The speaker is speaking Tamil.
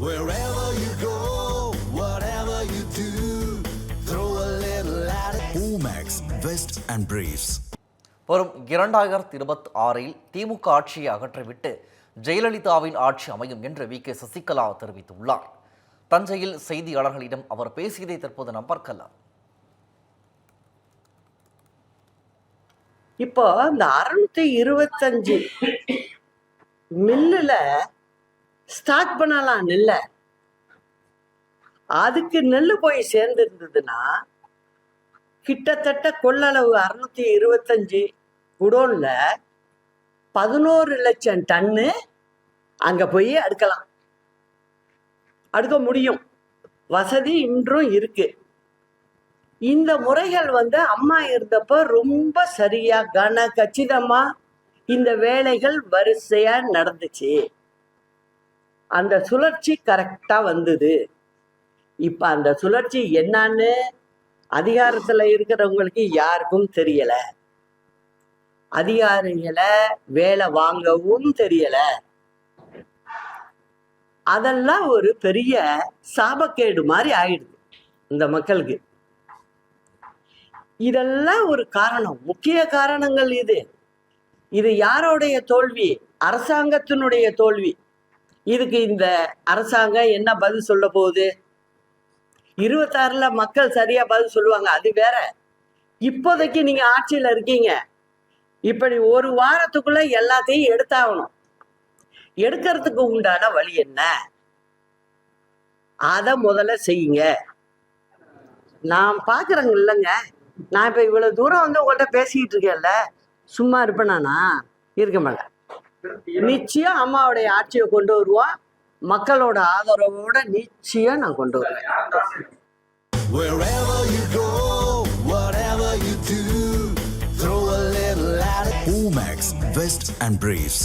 Wherever you go, whatever you do, throw a little at it. Omax, Vest and Briefs. வரும் இரண்டாயிரத்தி இருபத்தி ஆறில் திமுக ஆட்சியை அகற்றிவிட்டு ஜெயலலிதாவின் ஆட்சி அமையும் என்று வி கே சசிகலா தெரிவித்துள்ளார் தஞ்சையில் செய்தியாளர்களிடம் அவர் பேசியதை தற்போது நாம் பார்க்கலாம் இப்போ இந்த அறுநூத்தி இருபத்தஞ்சு மில்லுல ஸ்டார்ட் பண்ணலாம் நெல்லை. அதுக்கு நெல் போய் சேர்ந்துருந்ததுன்னா கிட்டத்தட்ட கொள்ளளவு அறுநூத்தி இருபத்தஞ்சு குடோன்ல பதினோரு லட்சம் டன்னு அங்க போய் அடுக்கலாம். அடுக்க முடியும். வசதி இன்றும் இருக்கு. இந்த முறைகள் வந்து அம்மா இருந்தப்போ ரொம்ப சரியா கன கச்சிதமா இந்த வேலைகள் வரிசையா நடந்துச்சு. அந்த சுழற்சி கரெக்டா வந்தது. இப்ப அந்த சுழற்சி என்னன்னு அதிகாரத்துல இருக்கிறவங்களுக்கு யாருக்கும் தெரியல. அதிகாரிகளை வேலை வாங்கவும் தெரியல. அதெல்லாம் ஒரு பெரிய சாபக்கேடு மாதிரி ஆயிடுது இந்த மக்களுக்கு. இதெல்லாம் ஒரு காரணம் முக்கிய காரணங்கள் இது. இது யாரோடைய தோல்வி? அரசாங்கத்தினுடைய தோல்வி. இதுக்கு இந்த அரசாங்கம் என்ன பதில் சொல்ல போகுது? இருபத்தாறுல மக்கள் சரியா பதில் சொல்லுவாங்க. அது வேற. இப்போதைக்கு நீங்க ஆட்சியில இருக்கீங்க. இப்படி ஒரு வாரத்துக்குள்ள எல்லாத்தையும் எடுத்தாகணும். எடுக்கிறதுக்கு உண்டான வழி என்ன? அத முதல்ல செய்யுங்க. நான் பாக்குறேங்க இல்லைங்க. நான் இப்ப இவ்வளவு தூரம் வந்து உங்கள்கிட்ட பேசிக்கிட்டு இருக்கேன்ல. சும்மா இருப்பேனானா இருக்க மாட்டேன். நிச்சயம் அம்மாவுடைய ஆட்சியை கொண்டு வருவோம் மக்களோட ஆதரவோட நிச்சயம் நான் கொண்டு வருவேன் Wherever you go, whatever you do, throw a little at it. Omax, Vest and Briefs.